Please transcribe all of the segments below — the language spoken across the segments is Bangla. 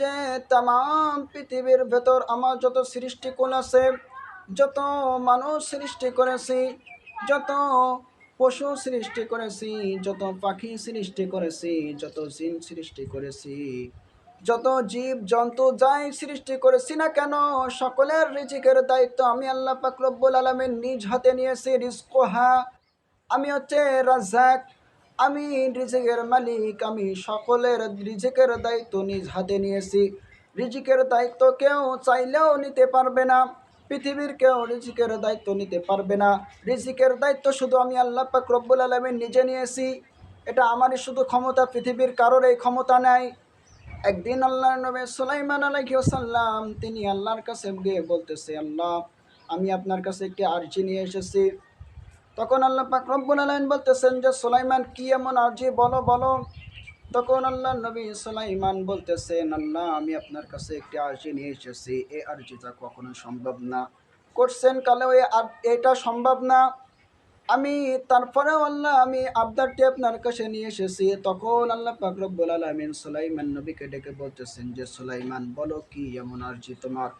যে তাম পৃথিবীর ভেতর আমার যত সৃষ্টিকুল আছে, যত মানুষ সৃষ্টি করেছি, যত পশু সৃষ্টি করেছি, যত পাখি সৃষ্টি করেছি, যত জিন সৃষ্টি করেছি, যত জীব জন্তু যাই সৃষ্টি করেছি না কেন, সকলের রিজিকের দায়িত্ব আমি আল্লাহ পাক রব্বুল আলমের নিজ হাতে নিয়েছি রিস্কোহা আমি হচ্ছে রাজাক আমি রিজিকের মালিক, আমি সকলের রিজিকের দায়িত্ব নিজ হাতে নিয়েছি। রিজিকের দায়িত্ব কেউ চাইলেও নিতে পারবে না। পৃথিবীর কেউ রিজিকের দায়িত্ব নিতে পারবে না। রিজিকের দায়িত্ব শুধু আমি আল্লাহ পাক রব্বুল আলমের নিজে নিয়েছি। এটা আমারই শুধু ক্ষমতা, পৃথিবীর কারোর এই ক্ষমতা নেই। একদিন আল্লাহ নবী সুলাইমান আলাইসাল্লাম তিনি আল্লাহর কাছে গিয়ে বলতেছে, আল্লাহ, আমি আপনার কাছে একটি আর্জি নিয়ে এসেছি। তখন আল্লাহ পাক রব্বুল আলামিন বলতেছেন যে, সুলাইমান, কি এমন আর্জি? বলো বলো। তখন আল্লাহ নবী সুলাইমান বলতেছেন, আল্লাহ, আমি আপনার কাছে একটি আর্জি নিয়ে এসেছি। এই আর্জিটা কখনো সম্ভব না। করছেন কালেও এটা সম্ভব না। আমি, তারপরেও আল্লাহ, আমি আবদারটি আপনার কাছে নিয়ে এসেছি। তখন আল্লাহ পাক রব্বুল আলামিন সুলাইমান নবীকে ডেকে বলতেছেন যে, সুলাইমান, বলো কি এমন আর্জি তোমার?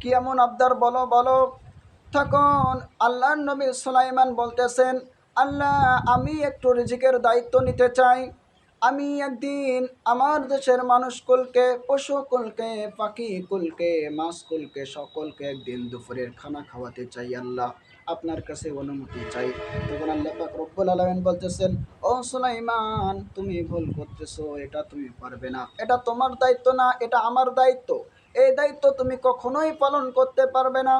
কি এমন আবদার? বলো বলো। তখন আল্লাহর নবী সুলাইমান বলতেছেন, আল্লাহ, আমি একটু রিজিকের দায়িত্ব নিতে চাই। আমি একদিন আমার দেশের মানুষকুলকে, পশুকুলকে পাখি কুলকে মাছ কুলকে সকলকে একদিন দুপুরের খানা খাওয়াতে চাই, আল্লাহ। আপনার কাছে অনুমতি চাই। তখন আল্লাহ পাক রব্বুল আলামিন বলতেছেন, ও সুলাইমান, তুমি ভুল করতেছো, এটা তুমি পারবে না। এটা তোমার দায়িত্ব না, এটা আমার দায়িত্ব। এই দায়িত্ব তুমি কখনোই পালন করতে পারবে না।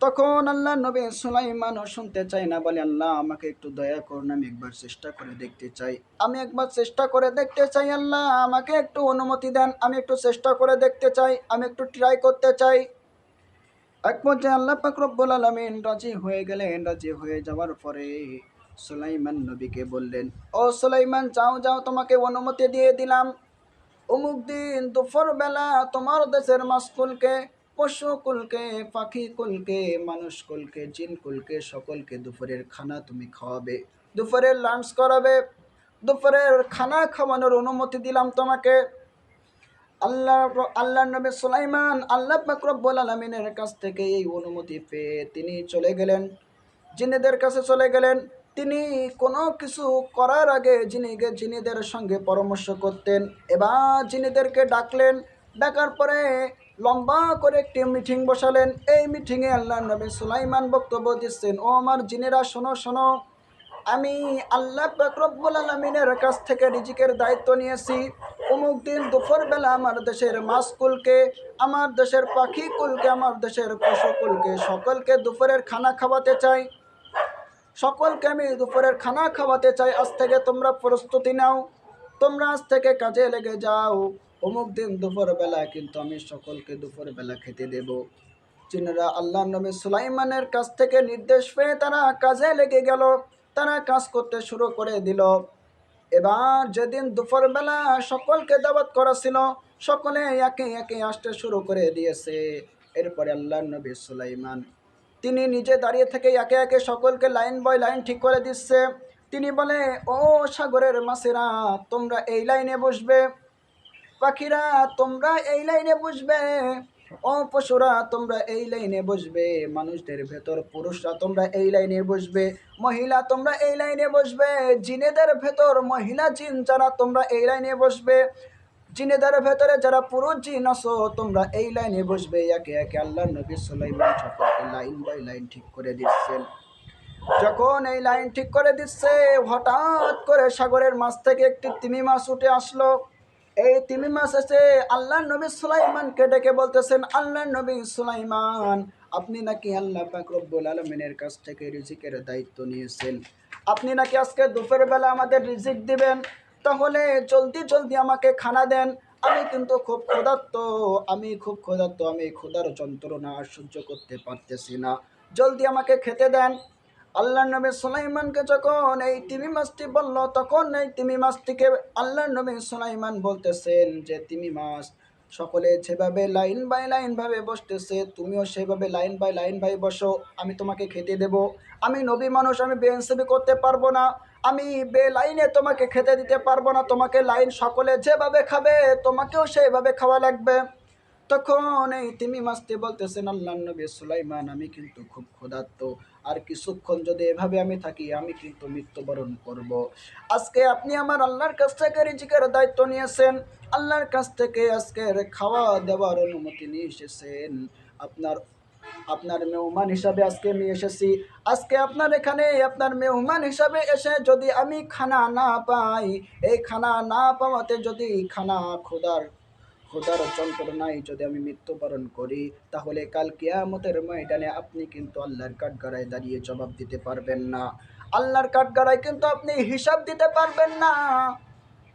তখন আল্লাহ নবী সুলাইমানও শুনতে চাই না, বলে, আল্লাহ, আমাকে একটু দয়া করুন, আমি একবার চেষ্টা করে দেখতে চাই। আমি একবার চেষ্টা করে দেখতে চাই, আল্লাহ, আমাকে একটু অনুমতি দেন, আমি একটু চেষ্টা করে দেখতে চাই, আমি একটু ট্রাই করতে চাই। এক পর্যায়ে আল্লাহ পাক রব্বুল আলামিন রাজি হয়ে গেলেন, রাজি হয়ে যাওয়ার পরে সুলাইমান নবীকে বললেন, ও সুলাইমান, যাও যাও, তোমাকে অনুমতি দিয়ে দিলাম। অমুক দিন দুপুর বেলা তোমার দেশের মাসকুলকে পশু কুলকে, পাখি কুলকে, মানুষ কুলকে, জিন কুলকে, সকলকে দুপুরের খানা তুমি খাওয়াবে। দুপুরের লাঞ্চ করাবে। দুপুরের খানা খাওয়ানোর অনুমতি দিলাম তোমাকে। আল্লাহ আল্লাহ নবী সুলাইমান, আল্লাহ পাকরব্বুল আলমিনের কাছ থেকে এই অনুমতি পেয়ে তিনি চলে গেলেন। জিনেদের কাছে চলে গেলেন। তিনি কোনো কিছু করার আগে যিনি জিনেদের সঙ্গে পরামর্শ করতেন। এবার জিনেদেরকে ডাকলেন। ডাকার পরে লম্বা করে একটি মিটিং বসালেন। এই মিটিংয়ে আল্লাহ নবী সুলাইমান বক্তব্য দিচ্ছেন, ও আমার জিনেরা, শোনো শোনো, আমি আল্লাহ রব্বুল আলমিনের কাছ থেকে রিজিকের দায়িত্ব নিয়েছি। অমুক দিন দুপুরবেলা আমার দেশের মাছ কুলকে আমার দেশের পাখি কুলকে, আমার দেশের পশু কুলকে, সকলকে দুপুরের খানা খাওয়াতে চাই। সকলকে আমি দুপুরের খানা খাওয়াতে চাই। আজ থেকে তোমরা প্রস্তুতি নাও। তোমরা আজ থেকে কাজে লেগে যাও। অমুক দিন দুপুরবেলা কিন্তু আমি সকলকে দুপুরবেলা খেতে দেব। চিনরা আল্লাহ নবী সুলাইমানের কাছ থেকে নির্দেশ পেয়ে তারা কাজে লেগে গেল। তারা কাজ করতে শুরু করে দিল। এবার যেদিন দুপুরবেলা সকলকে দাওয়াত করা ছিল, সকলে একে একে আসতে শুরু করে দিয়েছে। এরপরে আল্লাহ নবী সুলাইমান, তিনি নিজে দাঁড়িয়ে থেকে একে একে সকলকে লাইন বয় লাইন ঠিক করে দিচ্ছে। তিনি বলে, ও সাগরের মাছেরা, তোমরা এই লাইনে বসবে। পাখিরা, তোমরা এই লাইনে বসবে। ও পশুরা, তোমরা এই লাইনে বসবে। মানুষদের ভেতর পুরুষরা, তোমরা এই লাইনে বসবে। মহিলা, তোমরা এই লাইনে বসবে। জিনেদের ভেতর মহিলা জিন, যারা তোমরা এই লাইনে বসবে। জিনেদের ভেতরে যারা পুরুষ জিন আসো তোমরা এই লাইনে বসবে। একে একে আল্লাহ নবী সুলাইমান সকলকে লাইন বাই লাইন ঠিক করে দিচ্ছেন। যখন এই লাইন ঠিক করে দিচ্ছে, হঠাৎ করে সাগরের মাছ থেকে একটি তিমি মাছ উঠে আসলো। এই তিমি মাস এসে আল্লাহ নবী সুলাইমানকে ডেকে বলতেছেন আল্লাহ নবী সুলাইমান, আপনি নাকি আল্লাহ রব্বুল আলমিনের কাছ থেকে রিজিকের দায়িত্ব নিয়েছেন। আপনি নাকি আজকে দুপুর বেলা আমাদের রিজিক দিবেন? তাহলে জলদি জলদি আমাকে খানা দেন। আমি কিন্তু খুব ক্ষুধার্ত, আমি খুব ক্ষুধার্ত, আমি ক্ষুধার যন্ত্রণা সহ্য করতে পারতেছি না। জলদি আমাকে খেতে দেন। আল্লাহ নবী সুলাইমানকে যখন এই তিমি মাছটি বলল, তখন এই তিমি মাছটিকে আল্লাহ নবী সুলাইমান বলতেছেন যে, তিমি মাছ, সকলে যেভাবে লাইন বাই লাইন ভাবে বসতেছে, তুমিও সেভাবে লাইন বাই লাইন ভাই বসো, আমি তোমাকে খেতে দেব। আমি নবী মানুষ, আমি বেএনসিবি করতে পারব না। আমি বে লাইনে তোমাকে খেতে দিতে পারব না। তোমাকে লাইন সকলে যেভাবে খাবে, তোমাকেও সেইভাবে খাওয়া লাগবে। তখন এই তিমি মাছটি বলতেছেন, আল্লাহ নবী সুলাইমান, আমি কিন্তু খুব ক্ষুধার্ত। আর কিছুক্ষণ যদি এভাবে আমি থাকি, আমি কিন্তু মৃত্যুবরণ করব। আজকে আপনি আমার আল্লাহর কাছ থেকে রিজিকের দায়িত্ব নিয়েছেন। আল্লাহর কাছ থেকে আজকের খাওয়া দেওয়ার অনুমতি নিয়ে এসেছেন। আপনার আপনার মেহমান হিসাবে আজকে নিয়ে এসেছি। আজকে আপনার এখানে আপনার মেহমান হিসাবে এসে যদি আমি খানা না পাই, এই খানা না পাওয়াতে যদি খানা খোদার খোদার যন্ত্রণায় যদি আমি মৃত্যুবরণ করি, তাহলে কাল কিয়ামতের ময়দানে আপনি কিন্তু আল্লাহর কাঠগড়ায় দাঁড়িয়ে জবাব দিতে পারবেন না। আল্লাহর কাঠগড়ায় কিন্তু আপনি হিসাব দিতে পারবেন না।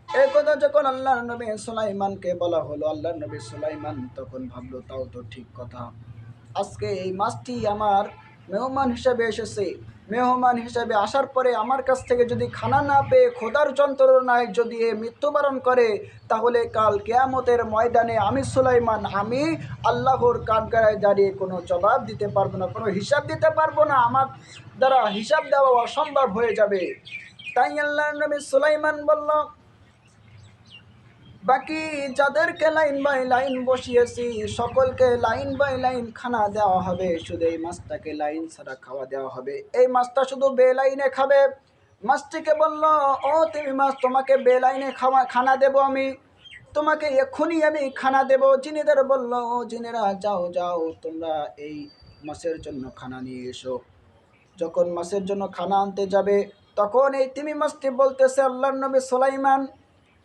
এই কথা যখন আল্লাহর নবী সুলাইমানকে বলা হলো, আল্লাহর নবী সুলাইমান তখন ভাবলো, তাও তো ঠিক কথা। আজকে এই মাছটি আমার মেহমান হিসাবে এসেছে। মেহমান হিসাবে আসার পরে আমার কাছ থেকে যদি খানা না পেয়ে খোদার যন্ত্রণায় যদি এ মৃত্যুবরণ করে, তাহলে কাল কেয়ামতের ময়দানে আমি সুলাইমান, আমি আল্লাহর কাঠগাড়ায় দাঁড়িয়ে কোনো জবাব দিতে পারব না, কোনো হিসাব দিতে পারব না। আমার দ্বারা হিসাব দেওয়া অসম্ভব হয়ে যাবে। তাই আল্লাহ নবী সুলাইমান বলল বাকি যাদেরকে লাইন বাই লাইন বসিয়েছি, সকলকে লাইন বাই লাইন খানা দেওয়া হবে। শুধু এই মাছটাকে লাইন ছাড়া খাওয়া দেওয়া হবে। এই মাছটা শুধু বে লাইনে খাবে। মাছটিকে বলল, ও তুমি মাছ, তোমাকে বে লাইনে খাওয়া, খানা দেবো আমি। তোমাকে এক্ষুনি আমি খানা দেব। জিনেদের বলল, ও জিনেরা, যাও যাও, তোমরা এই মাছের জন্য খানা নিয়ে এসো। যখন মাছের জন্য খানা আনতে যাবে, তখন এই তিমি মাছটি বলতেছে আল্লাহ নবী সোলাইমান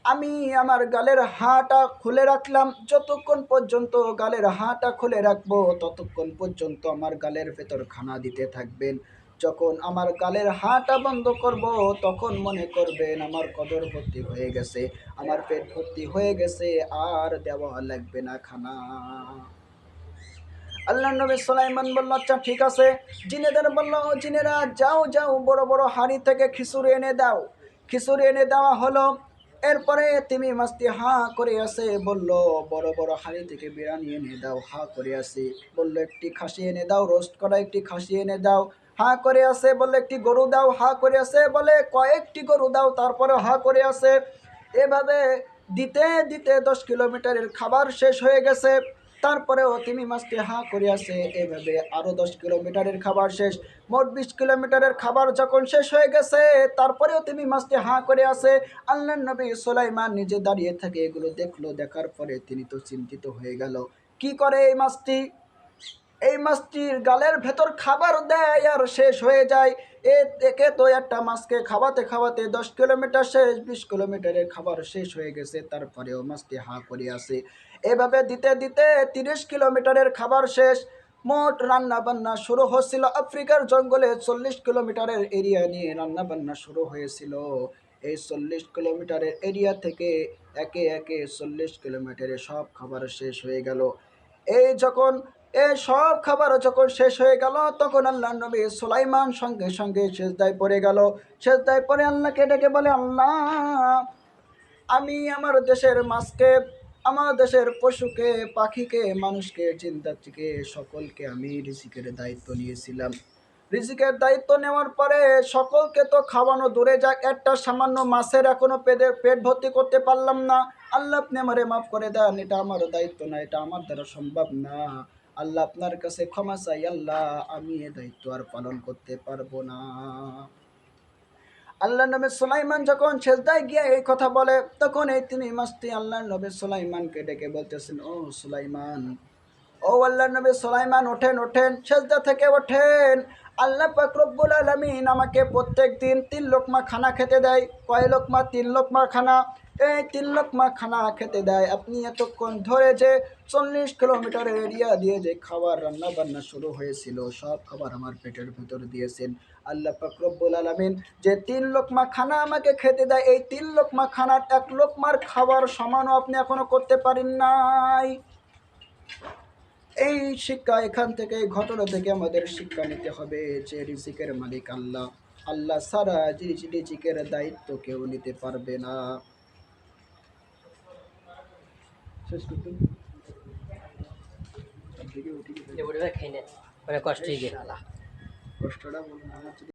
আমি আমার গালের হাটা খুলে রাখলাম। যতক্ষণ পর্যন্ত গালের হাটা খুলে রাখব, ততক্ষণ পর্যন্ত আমার গালের ভেতর খানা দিতে থাকবেন। যখন আমার গালের হাটা বন্ধ করব, তখন মনে করবেন আমার কদর ভর্তি হয়ে গেছে। আমার পেট ভর্তি হয়ে গেছে, আর দেওয়া লাগবে না খানা। আল্লাহ নবী সুলাইমান বলল আচ্ছা ঠিক আছে। জিনেদের বলল "ও জিনেরা, যাও যাও, বড় বড় হাড়ি থেকে খিচুড়ি এনে দাও। খিচুড়ি এনে দেওয়া হলো। এরপরে তিমি মাস্তি হা করে আসে, বলল, বড় বড় হাড়ি থেকে বিরিয়ানি এনে দাও। হা করে আসে, বলল, একটি খাসি এনে দাও, রোস্ট করা একটি খাসি এনে দাও। হা করে আসে, বলল, একটি গরু দাও। হা করে আসে, বলে, কয়েকটি গরু দাও। তারপরে হা করে আসে, এভাবে দিতে দিতে দশ কিলোমিটারের খাবার শেষ হয়ে গেছে। তারপরেও তিমি মাছটি হাঁ করিয়াছে। এভাবে আরও দশ কিলোমিটারের খাবার শেষ। মোট বিশ কিলোমিটারের খাবার যখন শেষ হয়ে গেছে, তারপরেও তিমি মাছটি হাঁ করে আছে আল্লাহ নবী সোলাইমান নিজে দাঁড়িয়ে থাকে এগুলো দেখল। দেখার পরে তিনি তো চিন্তিত হয়ে গেল। কি করে এই মাছটি? এই মাছটির গালের ভেতর খাবার দেয় আর শেষ হয়ে যায়। এ থেকে তো একটা মাছকে খাওয়াতে খাওয়াতে দশ কিলোমিটার শেষ, বিশ কিলোমিটারের খাবার শেষ হয়ে গেছে, তারপরেও মাছটি হাঁ করে আসে। এভাবে দিতে দিতে তিরিশ কিলোমিটারের খাবার শেষ। মোট রান্না বান্না শুরু হচ্ছিল আফ্রিকার জঙ্গলে চল্লিশ কিলোমিটারের এরিয়া নিয়ে রান্না বান্না শুরু হয়েছিল। এই চল্লিশ কিলোমিটারের এরিয়া থেকে একে একে চল্লিশ কিলোমিটারে সব খাবার শেষ হয়ে গেল। এই যখন এই সব খাবার যখন শেষ হয়ে গেল, তখন আল্লাহ নবী সুলাইমান সঙ্গে সঙ্গে শেষদায় পড়ে গেল। শেষদায় পরে আল্লাহকে ডেকে বলে, আল্লাহ, আমি আমার দেশের মাছকে, আমার দেশের পশুকে, পাখিকে, মানুষকে চিন্তার্থীকে সকলকে আমি রিজিকের দায়িত্ব নিয়েছিলাম। রিজিকের দায়িত্ব নেওয়ার পরে সকলকে তো খাওয়ানো দূরে যাক, একটা সামান্য মাছের এখনও পেটে পেট ভর্তি করতে পারলাম না। আল্লাহ আপনি আমারে মাফ করে দেন, এটা আমার দায়িত্ব না, এটা আমার দ্বারা সম্ভব না। আল্লাহ আপনার কাছে ক্ষমা চাই, আল্লাহ, আমি এ দায়িত্ব আর পালন করতে পারব না। আল্লাহ নবী সুলাইমান যখন সেজদায় গিয়ে এই কথা বলে, তখন এই তিনি মাস্তি আল্লাহ নবী সুলাইমানকে ডেকে বলতেছেন, ও সুলাইমান, ও আল্লাহ নবী সুলাইমান, ওঠেন ওঠেন সেজদা থেকে ওঠেন। আল্লাহ রব্বুল আলমিন আমাকে প্রত্যেক দিন তিন লোকমা খানা খেতে দেয়, কয় লোকমা? তিন লোকমা খানা। এই তিন লোকমা খানা খেতে দেয়। আপনি এতক্ষণ ধরে যে চল্লিশ কিলোমিটার এরিয়া দিয়ে যে খাবার রান্না বান্না শুরু হয়েছিল, সব খাবার আমার পেটের ভিতর দিয়েছেন। আল্লাহ ফকরব্বুল আলমিন যে তিন লোকমা খানা আমাকে খেতে দেয়, এই তিন লোকমা খানার এক লোকমার খাবার সমানও আপনি এখনও করতে পারেন নাই। এই শিক্ষা এখান থেকে ঘটনা থেকে আমাদের শিক্ষা নিতে হবে যে রিজিকের মালিক আল্লাহ। আল্লাহ সারা রিজিকের দায়িত্ব কেউ নিতে পারবে না। শেষ করতে মানে কষ্ট হয়ে গেল কষ্টটা